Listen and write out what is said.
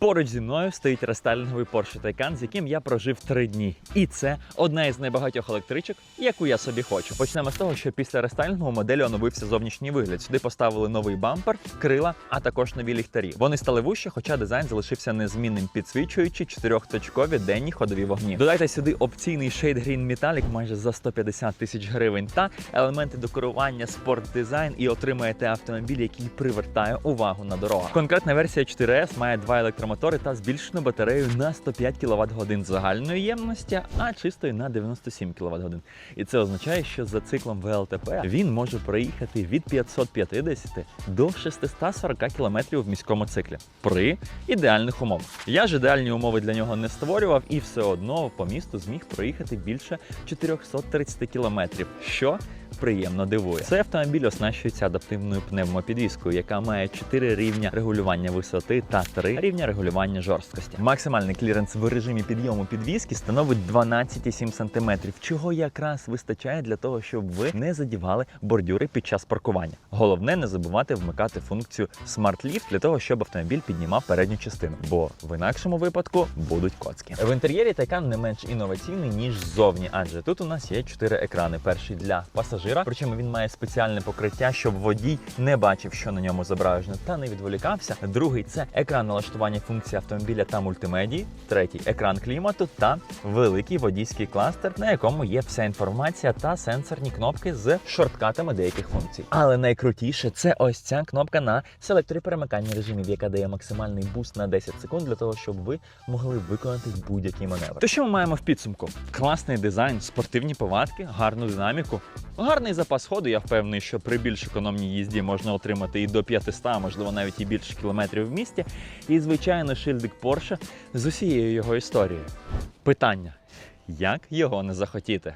Поруч зі мною стоїть рестайлінговий Porsche Taycan, з яким я прожив три дні. І це одна із найбагатьох електричок, яку я собі хочу. Почнемо з того, що після рестайлінгу моделі оновився зовнішній вигляд. Сюди поставили новий бампер, крила, а також нові ліхтарі. Вони стали вужче, хоча дизайн залишився незмінним, підсвічуючи чотирьохточкові денні ходові вогні. Додайте сюди опційний Shade Green Metallic майже за 150 тисяч гривень та елементи декорування, спорт-дизайн і отримаєте автомобіль, який привертає увагу на дорогах. Конкретна версія 4S має два електромотори та збільшену батарею на 105 кВт годин загальної ємності, а чистої на 97 кВт годин. І це означає, що за циклом ВЛТП він може проїхати від 550 до 640 км в міському циклі при ідеальних умовах. Я ж ідеальні умови для нього не створював і все одно по місту зміг проїхати більше 430 км, що приємно дивує. Цей автомобіль оснащується адаптивною пневмопідвіскою, яка має 4 рівня регулювання висоти та 3 рівня регулювання жорсткості. Максимальний кліренс в режимі підйому підвіски становить 12,7 см, чого якраз вистачає для того, щоб ви не задівали бордюри під час паркування. Головне не забувати вмикати функцію Smart Lift для того, щоб автомобіль піднімав передню частину, бо в інакшому випадку будуть коцки. В інтер'єрі Taycan не менш інноваційний ніж ззовні, адже тут у нас є чотири екрани. Перший для пасажира, причому він має спеціальне покриття, щоб водій не бачив, що на ньому зображено, та не відволікався. Другий це екран налаштування функцій автомобіля та мультимедії. Третій екран клімату та великий водійський кластер, на якому є вся інформація та сенсорні кнопки з шорткатами деяких функцій. Але найкрутіше це ось ця кнопка на селекторі перемикання режимів, яка дає максимальний буст на 10 секунд для того, щоб ви могли виконати будь-який маневр. То що ми маємо в підсумку? Класний дизайн, спортивні повадки, гарну динаміку, гарний запас ходу. Я впевнений, що при більш економній їзді можна отримати і до 500, можливо навіть і більше кілометрів в місті. І звичайно, шильдик Porsche з усією його історією. Питання: як його не захотіти?